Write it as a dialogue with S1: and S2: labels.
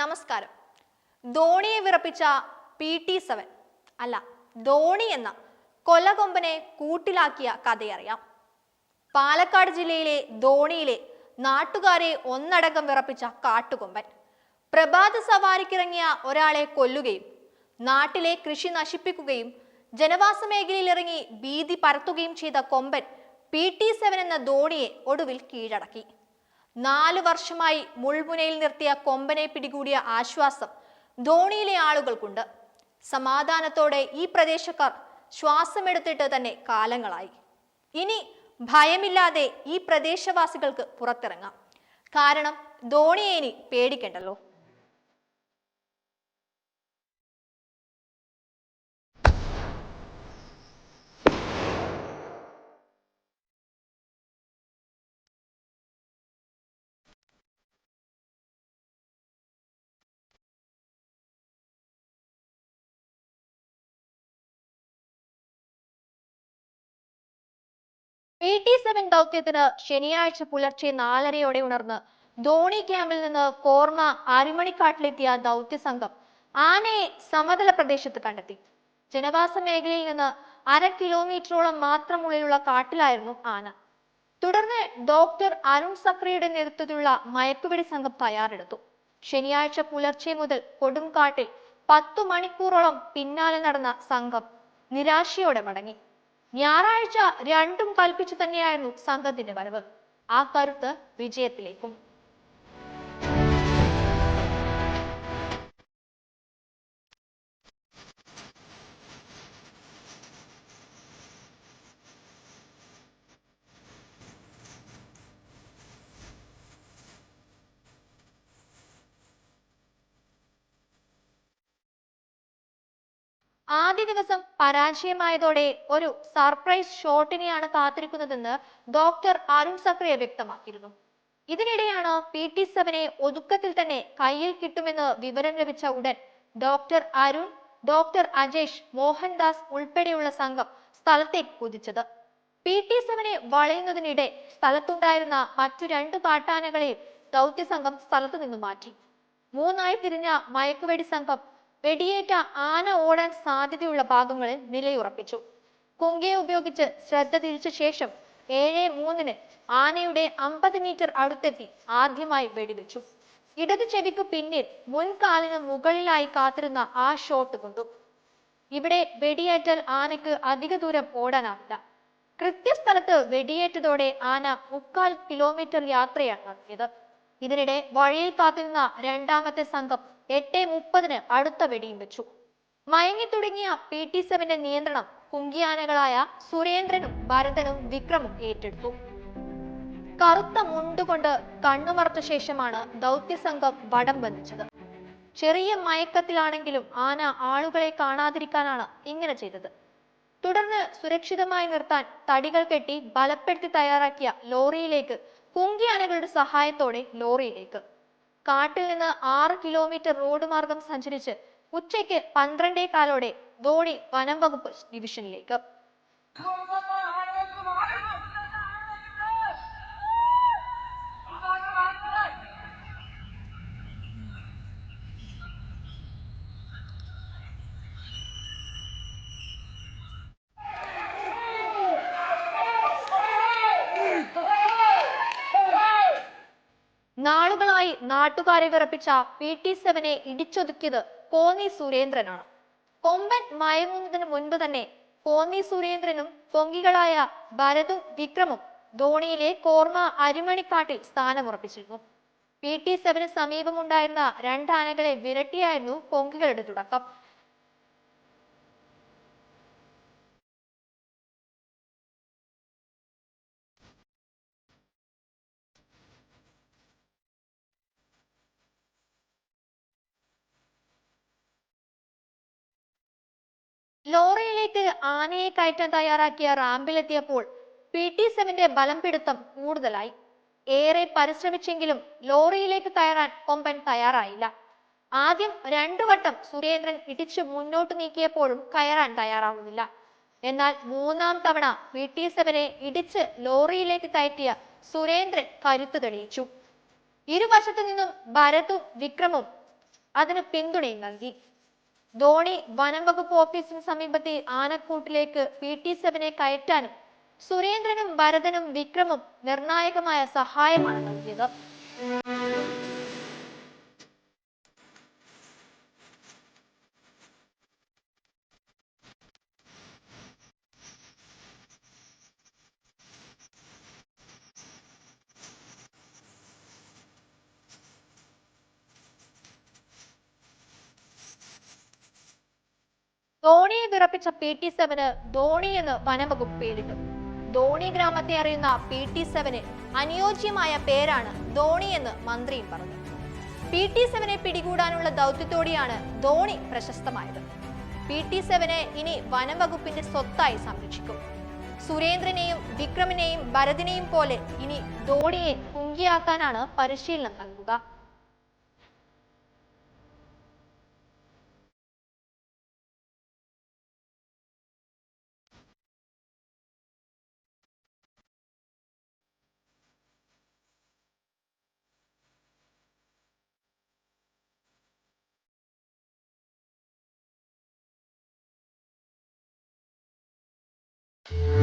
S1: നമസ്കാരം. ധോണിയെ വിറപ്പിച്ച പി ടി സെവൻ അല്ല ധോണി എന്ന കൊലകൊമ്പനെ കൂട്ടിലാക്കിയ കഥയറിയാം പാലക്കാട് ജില്ലയിലെ ധോണിയിലെ നാട്ടുകാരെ ഒന്നടങ്കം വിറപ്പിച്ച കാട്ടുകൊമ്പൻ. പ്രഭാത സവാരിക്കിറങ്ങിയ ഒരാളെ കൊല്ലുകയും നാട്ടിലെ കൃഷി നശിപ്പിക്കുകയും ജനവാസ മേഖലയിൽ ഇറങ്ങി ഭീതി പരത്തുകയും ചെയ്ത കൊമ്പൻ പി ടി സെവൻ എന്ന ധോണിയെ ഒടുവിൽ കീഴടക്കി. നാല് വർഷമായി മുൾമുനയിൽ നിർത്തിയ കൊമ്പനെ പിടികൂടിയ ആശ്വാസം ധോണിയിലെ ആളുകൾക്കുണ്ട്. സമാധാനത്തോടെ ഈ പ്രദേശക്കാർ ശ്വാസമെടുത്തിട്ട് തന്നെ കാലങ്ങളായി. ഇനി ഭയമില്ലാതെ ഈ പ്രദേശവാസികൾക്ക് പുറത്തിറങ്ങാം. കാരണം ധോണിയെ ഇനി പേടിക്കണ്ടല്ലോ. പി ടി സെവൻ ദൗത്യത്തിന് ശനിയാഴ്ച പുലർച്ചെ നാലരയോടെ ഉണർന്ന് ധോണി ക്യാമ്പിൽ നിന്ന് കോർമ അരിമണിക്കാട്ടിലെത്തിയ ദൗത്യ സംഘം ആനയെ സമതല പ്രദേശത്ത് കണ്ടെത്തി. ജനവാസ മേഖലയിൽ നിന്ന് അര കിലോമീറ്ററോളം മാത്രമുള്ളിലുള്ള കാട്ടിലായിരുന്നു ആന. തുടർന്ന് ഡോക്ടർ അരുൺ സക്രിയുടെ നേതൃത്വത്തിലുള്ള മയക്കുപിടി സംഘം തയ്യാറെടുത്തു. ശനിയാഴ്ച പുലർച്ചെ മുതൽ കൊടുംകാട്ടിൽ പത്തു മണിക്കൂറോളം പിന്നാലെ നടന്ന സംഘം നിരാശയോടെ മടങ്ങി. ഞായറാഴ്ച രണ്ടും കൽപ്പിച്ചു തന്നെയായിരുന്നു സംഘത്തിന്റെ വരവ്. ആ കരുത്ത് വിജയത്തിലേക്കും ആദ്യ ദിവസം പരാജയമായതോടെ ഒരു സർപ്രൈസ് ഷോട്ടിനെയാണ് കാത്തിരിക്കുന്നതെന്ന് ഡോക്ടർ അരുൺ സക്രിയ വ്യക്തമാക്കിയിരുന്നു. ഇതിനിടെയാണ് പി ടി സെവനെ ഒതുക്കത്തിൽ തന്നെ കയ്യിൽ കിട്ടുമെന്ന് വിവരം ലഭിച്ച ഉടൻ ഡോക്ടർ അരുൺ ഡോക്ടർ അജേഷ് മോഹൻദാസ് ഉൾപ്പെടെയുള്ള സംഘം സ്ഥലത്തേക്ക് കുതിച്ചത്. പി ടി സെവനെ വളയുന്നതിനിടെ സ്ഥലത്തുണ്ടായിരുന്ന മറ്റു രണ്ട് പാട്ടാനകളെ ദൗത്യ സംഘം സ്ഥലത്തു നിന്ന് മാറ്റി. മൂന്നായി തിരിഞ്ഞ മയക്കുവെടി സംഘം വെടിയേറ്റ ആന ഓടാൻ സാധ്യതയുള്ള ഭാഗങ്ങളിൽ നിലയുറപ്പിച്ചു. കുങ്കയെ ഉപയോഗിച്ച് ശ്രദ്ധ തിരിച്ച ശേഷം ഏഴ് മൂന്നിന് ആനയുടെ അമ്പത് മീറ്റർ അടുത്തെത്തി ആദ്യമായി വെടിവെച്ചു. ഇടത് ചെവിക്ക് പിന്നിൽ മുൻകാലിന് മുകളിലായി കാത്തിരുന്ന ആ ഷോട്ട് കൊണ്ടു. ഇവിടെ വെടിയേറ്റാൽ ആനയ്ക്ക് അധിക ദൂരം ഓടാനാവില്ല. കൃത്യസ്ഥലത്ത് വെടിയേറ്റതോടെ ആന മുക്കാൽ കിലോമീറ്റർ യാത്രയാണ് നടത്തിയത്. ഇതിനിടെ വഴിയിൽ കാത്തിരുന്ന രണ്ടാമത്തെ സംഘം എട്ട് മുപ്പതിന് അടുത്ത വെടിയും വെച്ചു. മയങ്ങി തുടങ്ങിയ പി ടി സെവന്റെ നിയന്ത്രണം കുങ്കിയാനകളായ സുരേന്ദ്രനും ഭരതനും വിക്രമും ഏറ്റെടുത്തു. കറുത്ത മുണ്ടുകൊണ്ട് കണ്ണുമറച്ച ശേഷമാണ് ദൗത്യസംഘം വടം ബന്ധിച്ചത് ചെറിയ മയക്കത്തിലാണെങ്കിലും ആന ആളുകളെ കാണാതിരിക്കാനാണ് ഇങ്ങനെ ചെയ്തത്. തുടർന്ന് സുരക്ഷിതമായി നിർത്താൻ തടികൾ കെട്ടി ബലപ്പെടുത്തി തയ്യാറാക്കിയ ലോറിയിലേക്ക് കുങ്കിയാനകളുടെ സഹായത്തോടെ ലോറിയിലേക്ക് കാട്ടിൽ നിന്ന് ആറ് കിലോമീറ്റർ റോഡ് മാർഗം സഞ്ചരിച്ച് ഉച്ചയ്ക്ക് പന്ത്രണ്ടേ കാലോടെ ധോണി വനം വകുപ്പ് ഡിവിഷനിലേക്ക് നാട്ടുകാരെ വിറപ്പിച്ച പി ടി സെവനെ ഇടിച്ചൊതുക്കിയത് കോന്നി സുരേന്ദ്രനാണ്. കൊമ്പൻ മയങ്ങുന്നതിന് മുൻപ് തന്നെ കോന്നി സുരേന്ദ്രനും പൊങ്കികളായ ഭരതും വിക്രമും ധോണിയിലെ കോർമ അരിമണിക്കാട്ടിൽ സ്ഥാനമുറപ്പിച്ചിരുന്നു. പി ടി സെവന് സമീപമുണ്ടായിരുന്ന രണ്ടാനകളെ വിരട്ടിയായിരുന്നു പൊങ്കികളുടെ തുടക്കം. ലോറിയിലേക്ക് ആനയെ കയറ്റാൻ തയ്യാറാക്കിയ റാമ്പിലെത്തിയപ്പോൾ പി ടി സെവന്റെ ബലം പിടുത്തം കൂടുതലായി. ഏറെ പരിശ്രമിച്ചെങ്കിലും ലോറിയിലേക്ക് കയറാൻ കൊമ്പൻ തയ്യാറായില്ല. ആദ്യം രണ്ടു വട്ടം സുരേന്ദ്രൻ ഇടിച്ചു മുന്നോട്ട് നീക്കിയപ്പോഴും കയറാൻ തയ്യാറാവുന്നില്ല. എന്നാൽ മൂന്നാം തവണ പി ടി സെവനെ ഇടിച്ച് ലോറിയിലേക്ക് കയറ്റിയ സുരേന്ദ്രൻ കരുത്ത് തെളിയിച്ചു. ഇരുവശത്തു നിന്നും ഭരതും വിക്രമും അതിന് പിന്തുണയും നൽകി. ധോണി വനം വകുപ്പ് ഓഫീസിന് സമീപത്തെ ആനക്കൂട്ടിലേക്ക് പി ടി സെവനെ കയറ്റാനും സുരേന്ദ്രനും ഭരതനും വിക്രമും നിർണായകമായ സഹായമാണ് നൽകിയത്. ധോണിയെ വിറപ്പിച്ച പി ടി സെവന് ധോണി എന്ന് വനംവകുപ്പ് പേരിട്ടു. ധോണി ഗ്രാമത്തെ അറിയുന്ന പി ടി സെവന് അനുയോജ്യമായ പേരാണ് ധോണി എന്ന് മന്ത്രിയും പറഞ്ഞു. പി ടി സെവനെ പിടികൂടാനുള്ള ദൗത്യത്തോടെയാണ് ധോണി പ്രശസ്തമായത്. പി ടി സെവനെ ഇനി വനംവകുപ്പിന്റെ സ്വത്തായി സംരക്ഷിക്കും. സുരേന്ദ്രനെയും വിക്രമിനെയും ഭരതിനെയും പോലെ ഇനി ധോണിയെ കുങ്കിയാക്കാനാണ് പരിശീലനം നൽകുക. Yeah.